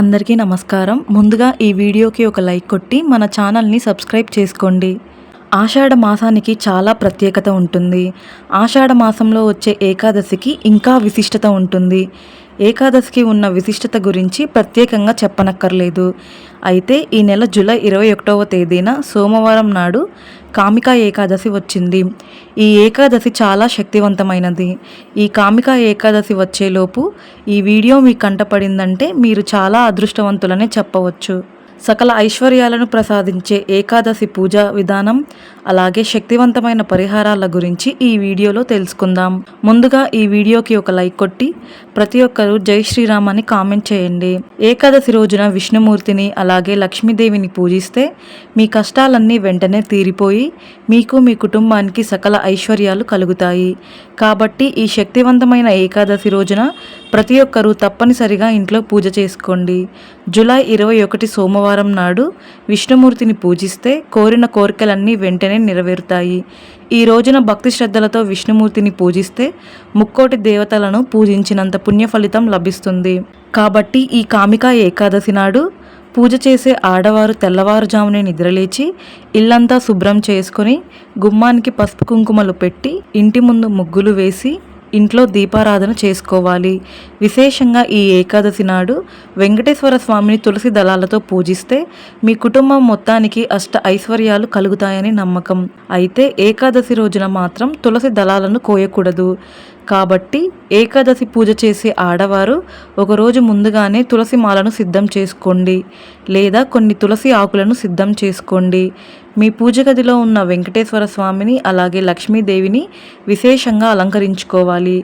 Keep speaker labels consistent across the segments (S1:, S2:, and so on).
S1: అందరికీ నమస్కారం. ముందుగా ఈ వీడియోకి ఒక లైక్ కొట్టి మన ఛానల్ని సబ్స్క్రైబ్ చేసుకోండి. ఆషాఢ మాసానికి చాలా ప్రత్యేకత ఉంటుంది. ఆషాఢ మాసంలో వచ్చే ఏకాదశికి ఇంకా విశిష్టత ఉంటుంది. ఏకాదశికి ఉన్న విశిష్టత గురించి ప్రత్యేకంగా చెప్పనక్కర్లేదు. అయితే ఈ నెల జూలై ఇరవై ఒకటవ తేదీన సోమవారం నాడు కామికా ఏకాదశి వచ్చింది. ఈ ఏకాదశి చాలా శక్తివంతమైనది. ఈ కామికా ఏకాదశి వచ్చేలోపు ఈ వీడియో మీ కంటపడిందంటే మీరు చాలా అదృష్టవంతులనే చెప్పవచ్చు. సకల ఐశ్వర్యాలను ప్రసాదించే ఏకాదశి పూజా విధానం అలాగే శక్తివంతమైన పరిహారాల గురించి ఈ వీడియోలో తెలుసుకుందాం. ముందుగా ఈ వీడియోకి ఒక లైక్ కొట్టి ప్రతి ఒక్కరూ జై శ్రీరామ్ అని కామెంట్ చేయండి. ఏకాదశి రోజున విష్ణుమూర్తిని అలాగే లక్ష్మీదేవిని పూజిస్తే మీ కష్టాలన్నీ వెంటనే తీరిపోయి మీకు మీ కుటుంబానికి సకల ఐశ్వర్యాలు కలుగుతాయి. కాబట్టి ఈ శక్తివంతమైన ఏకాదశి రోజున ప్రతి ఒక్కరూ తప్పనిసరిగా ఇంట్లో పూజ చేసుకోండి. జూలై ఇరవై ఒకటి సోమవారం నాడు విష్ణుమూర్తిని పూజిస్తే కోరిన కోరికలన్నీ వెంటనే నెరవేరుతాయి. ఈ రోజున భక్తి శ్రద్ధలతో విష్ణుమూర్తిని పూజిస్తే ముక్కోటి దేవతలను పూజించినంత పుణ్య ఫలితం లభిస్తుంది. కాబట్టి ఈ కామిక ఏకాదశి నాడు పూజ చేసే ఆడవారు తెల్లవారుజామునే నిద్రలేచి ఇల్లంతా శుభ్రం చేసుకొని గుమ్మానికి పసుపు కుంకుమలు పెట్టి ఇంటి ముందు ముగ్గులు వేసి ఇంట్లో దీపారాధన చేసుకోవాలి. విశేషంగా ఈ ఏకాదశి నాడు వెంకటేశ్వర స్వామిని తులసి దళాలతో పూజిస్తే మీ కుటుంబం మొత్తానికి అష్ట ఐశ్వర్యాలు కలుగుతాయని నమ్మకం. అయితే ఏకాదశి రోజున మాత్రం తులసి దళాలను కోయకూడదు. కాబట్టి ఏకాదశి పూజ చేసే ఆడవారు ఒకరోజు ముందుగానే తులసి మాలను సిద్ధం చేసుకోండి లేదా కొన్ని తులసి ఆకులను సిద్ధం చేసుకోండి. మీ పూజ గదిలో ఉన్న వెంకటేశ్వర స్వామిని అలాగే లక్ష్మీదేవిని విశేషంగా అలంకరించుకోవాలి.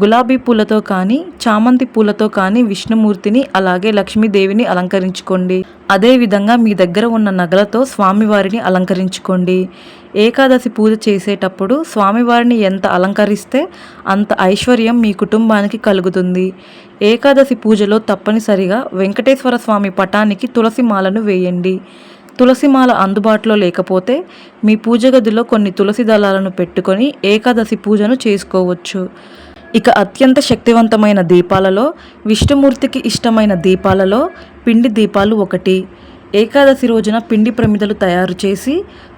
S1: గులాబీ పూలతో కానీ చామంతి పూలతో కానీ విష్ణుమూర్తిని అలాగే లక్ష్మీదేవిని అలంకరించుకోండి. అదేవిధంగా మీ దగ్గర ఉన్న నగలతో స్వామివారిని అలంకరించుకోండి. ఏకాదశి పూజ చేసేటప్పుడు స్వామివారిని ఎంత అలంకరిస్తే అంత ఐశ్వర్యం మీ కుటుంబానికి కలుగుతుంది. ఏకాదశి పూజలో తప్పనిసరిగా వెంకటేశ్వర స్వామి పటానికి తులసి మాలను వేయండి. తులసిమాల అందుబాటులో లేకపోతే మీ పూజ గదిలో కొన్ని తులసి దళాలను పెట్టుకొని ఏకాదశి పూజను చేసుకోవచ్చు. ఇక అత్యంత శక్తివంతమైన దీపాలలో విష్ణుమూర్తికి ఇష్టమైన దీపాలలో పిండి దీపాలు ఒకటి. ఏకాదశి రోజున పిండి ప్రమిదలు తయారు చేసి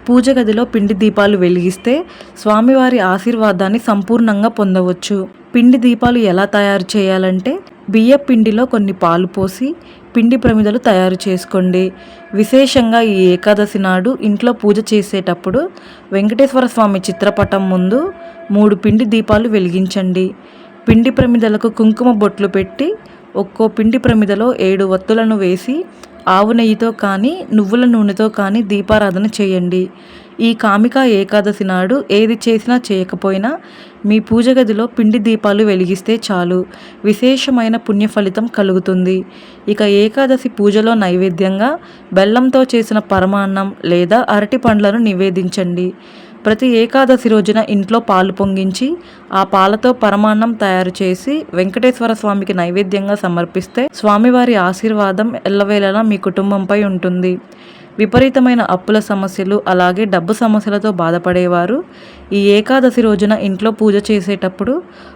S1: పూజ గదిలో పిండి దీపాలు వెలిగిస్తే స్వామివారి ఆశీర్వాదాన్ని సంపూర్ణంగా పొందవచ్చు. పిండి దీపాలు ఎలా తయారు చేయాలంటే బియ్య పిండిలో కొన్ని పాలు పోసి పిండి ప్రమిదలు తయారు చేసుకోండి. విశేషంగా ఈ ఏకాదశి నాడు ఇంట్లో పూజ చేసేటప్పుడు వెంకటేశ్వర స్వామి చిత్రపటం ముందు మూడు పిండి దీపాలు వెలిగించండి. పిండి ప్రమిదలకు కుంకుమ బొట్లు పెట్టి ఒక్కో పిండి ప్రమిదలో ఏడు వత్తులను వేసి ఆవు నెయ్యితో కానీ నువ్వుల నూనెతో కానీ దీపారాధన చేయండి. ఈ కామిక ఏకాదశి నాడు ఏది చేసినా చేయకపోయినా మీ పూజ గదిలో పిండి దీపాలు వెలిగిస్తే చాలు. విశేషమైన పుణ్య ఫలితం కలుగుతుంది. ఇక ఏకాదశి పూజలో నైవేద్యంగా బెల్లంతో చేసిన పరమాన్నం లేదా అరటి పండ్లను నివేదించండి. ప్రతి ఏకాదశి రోజున ఇంట్లో పాలు పొంగించి ఆ పాలతో పరమాన్నం తయారు చేసి వెంకటేశ్వర స్వామికి నైవేద్యంగా సమర్పిస్తే స్వామివారి ఆశీర్వాదం ఎల్లవేళలా మీ కుటుంబంపై ఉంటుంది. విపరీతమైన అప్పుల సమస్యలు అలాగే డబ్బు సమస్యలతో బాధపడేవారు. ఈ ఏకాదశి రోజున ఇంట్లో పూజ చేసేటప్పుడు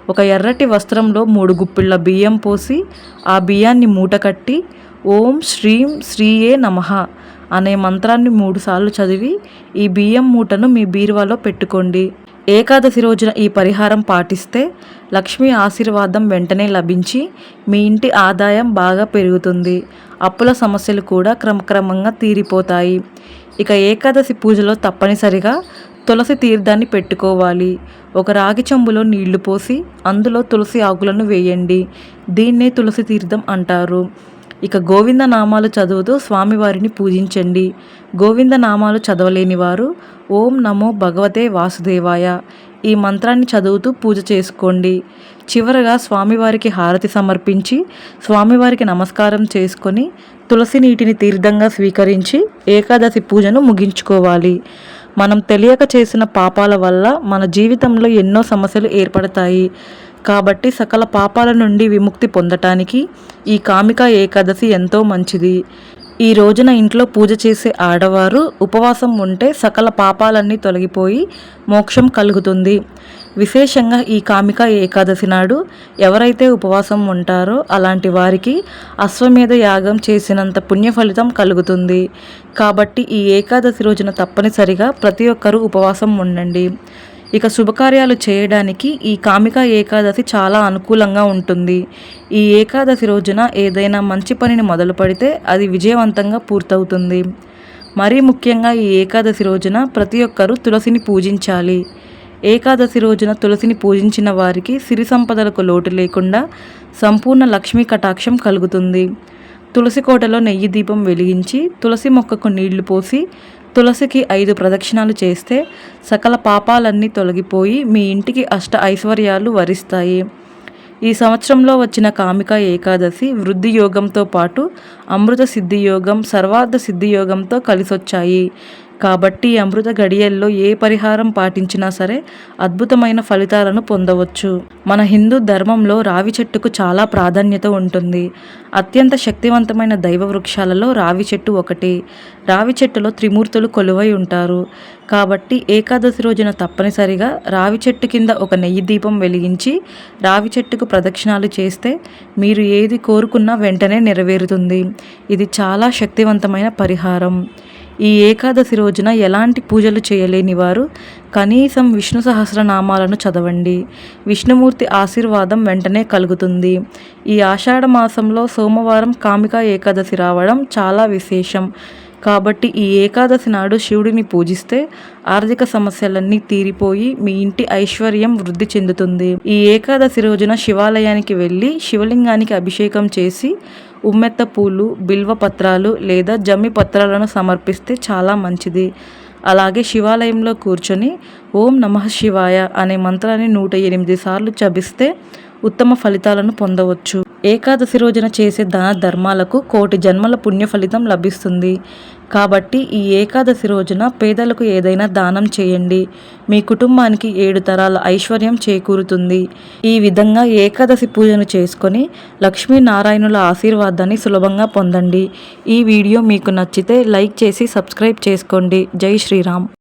S1: ఒక ఎర్రటి వస్త్రంలో మూడు గుప్పిళ్ళ బియ్యం పోసి ఆ బియ్యాన్ని మూట కట్టి ఓం శ్రీం శ్రీయే నమః అనే మంత్రాన్ని మూడుసార్లు చదివి ఈ బియ్యం మూటను మీ బీరువాలో పెట్టుకోండి. ఏకాదశి రోజున ఈ పరిహారం పాటిస్తే లక్ష్మీ ఆశీర్వాదం వెంటనే లభించి మీ ఇంటి ఆదాయం బాగా పెరుగుతుంది. అప్పుల సమస్యలు కూడా క్రమక్రమంగా తీరిపోతాయి. ఇక ఏకాదశి పూజలో తప్పనిసరిగా తులసి తీర్థాన్ని పెట్టుకోవాలి. ఒక రాగి చెంబులో నీళ్ళు పోసి అందులో తులసి ఆకులను వేయండి. దీన్నే తులసి తీర్థం అంటారు. ఇక గోవింద నామాలు చదువుతూ స్వామివారిని పూజించండి. గోవింద నామాలు చదవలేని వారు ఓం నమో భగవతే వాసుదేవాయ. ఈ మంత్రాన్ని చదువుతూ పూజ చేసుకోండి. చివరగా స్వామివారికి హారతి సమర్పించి స్వామివారికి నమస్కారం చేసుకొని తులసి నీటిని తీర్థంగా స్వీకరించి ఏకాదశి పూజను ముగించుకోవాలి. మనం తెలియక చేసిన పాపాల వల్ల మన జీవితంలో ఎన్నో సమస్యలు ఏర్పడతాయి. కాబట్టి సకల పాపాల నుండి విముక్తి పొందటానికి ఈ కామిక ఏకాదశి ఎంతో మంచిది. ఈ రోజున ఇంట్లో పూజ చేసే ఆడవారు ఉపవాసం ఉంటే సకల పాపాలన్నీ తొలగిపోయి మోక్షం కలుగుతుంది. విశేషంగా ఈ కామిక ఏకాదశి నాడు ఎవరైతే ఉపవాసం ఉంటారో అలాంటి వారికి అశ్వమేధ యాగం చేసినంత పుణ్య ఫలితం కలుగుతుంది. కాబట్టి ఈ ఏకాదశి రోజున తప్పనిసరిగా ప్రతి ఒక్కరూ ఉపవాసం ఉండండి. ఇక శుభకార్యాలు చేయడానికి ఈ కామిక ఏకాదశి చాలా అనుకూలంగా ఉంటుంది. ఈ ఏకాదశి రోజున ఏదైనా మంచి పనిని మొదలు పెడితే అది విజయవంతంగా పూర్తవుతుంది. మరీ ముఖ్యంగా ఈ ఏకాదశి రోజున ప్రతి ఒక్కరూ తులసిని పూజించాలి. ఏకాదశి రోజున తులసిని పూజించిన వారికి సిరి సంపదలకు లోటు లేకుండా సంపూర్ణ లక్ష్మీ కటాక్షం కలుగుతుంది. తులసి కోటలో నెయ్యి దీపం వెలిగించి తులసి మొక్కకు నీళ్ళు పోసి తులసికి ఐదు ప్రదక్షిణాలు చేస్తే సకల పాపాలన్నీ తొలగిపోయి మీ ఇంటికి అష్ట ఐశ్వర్యాలు వరిస్తాయి. ఈ సంవత్సరంలో వచ్చిన కామిక ఏకాదశి వృద్ధి యోగంతో పాటు అమృత సిద్ధి యోగం సర్వార్థ సిద్ధి యోగంతో కలిసొచ్చాయి. కాబట్టి అమృత గడియల్లో ఏ పరిహారం పాటించినా సరే అద్భుతమైన ఫలితాలను పొందవచ్చు. మన హిందూ ధర్మంలో రావి చెట్టుకు చాలా ప్రాధాన్యత ఉంటుంది. అత్యంత శక్తివంతమైన దైవ వృక్షాలలో రావి చెట్టు ఒకటి. రావి చెట్టులో త్రిమూర్తులు కొలువై ఉంటారు. కాబట్టి ఏకాదశి రోజున తప్పనిసరిగా రావి చెట్టు కింద ఒక నెయ్యి దీపం వెలిగించి రావి చెట్టుకు ప్రదక్షిణాలు చేస్తే మీరు ఏది కోరుకున్నా వెంటనే నెరవేరుతుంది. ఇది చాలా శక్తివంతమైన పరిహారం. ఈ ఏకాదశి రోజున ఎలాంటి పూజలు చేయలేని వారు కనీసం విష్ణు సహస్రనామాలను చదవండి. విష్ణుమూర్తి ఆశీర్వాదం వెంటనే కలుగుతుంది. ఈ ఆషాఢ మాసంలో సోమవారం కామిక ఏకాదశి రావడం చాలా విశేషం. కాబట్టి ఈ ఏకాదశి నాడు శివుడిని పూజిస్తే ఆర్థిక సమస్యలన్నీ తీరిపోయి మీ ఇంటి ఐశ్వర్యం వృద్ధి చెందుతుంది. ఈ ఏకాదశి రోజున శివాలయానికి వెళ్ళి శివలింగానికి అభిషేకం చేసి ఉమ్మెత్త పూలు బిల్వ పత్రాలు లేదా జమ్మి పత్రాలను సమర్పిస్తే చాలా మంచిది. అలాగే శివాలయంలో కూర్చొని ఓం నమ శివాయ అనే మంత్రాన్ని నూట ఎనిమిది సార్లు జపిస్తే ఉత్తమ ఫలితాలను పొందవచ్చు. ఏకాదశి రోజున చేసే దాన ధర్మాలకు కోటి జన్మల పుణ్య ఫలితం లభిస్తుంది. కాబట్టి ఈ ఏకాదశి రోజున పేదలకు ఏదైనా దానం చేయండి. మీ కుటుంబానికి ఏడు తరాల ఐశ్వర్యం చేకూరుతుంది. ఈ విధంగా ఏకాదశి పూజను చేసుకొని లక్ష్మీనారాయణుల ఆశీర్వాదాన్ని సులభంగా పొందండి. ఈ వీడియో మీకు నచ్చితే లైక్ చేసి సబ్స్క్రైబ్ చేసుకోండి. జై శ్రీరామ్.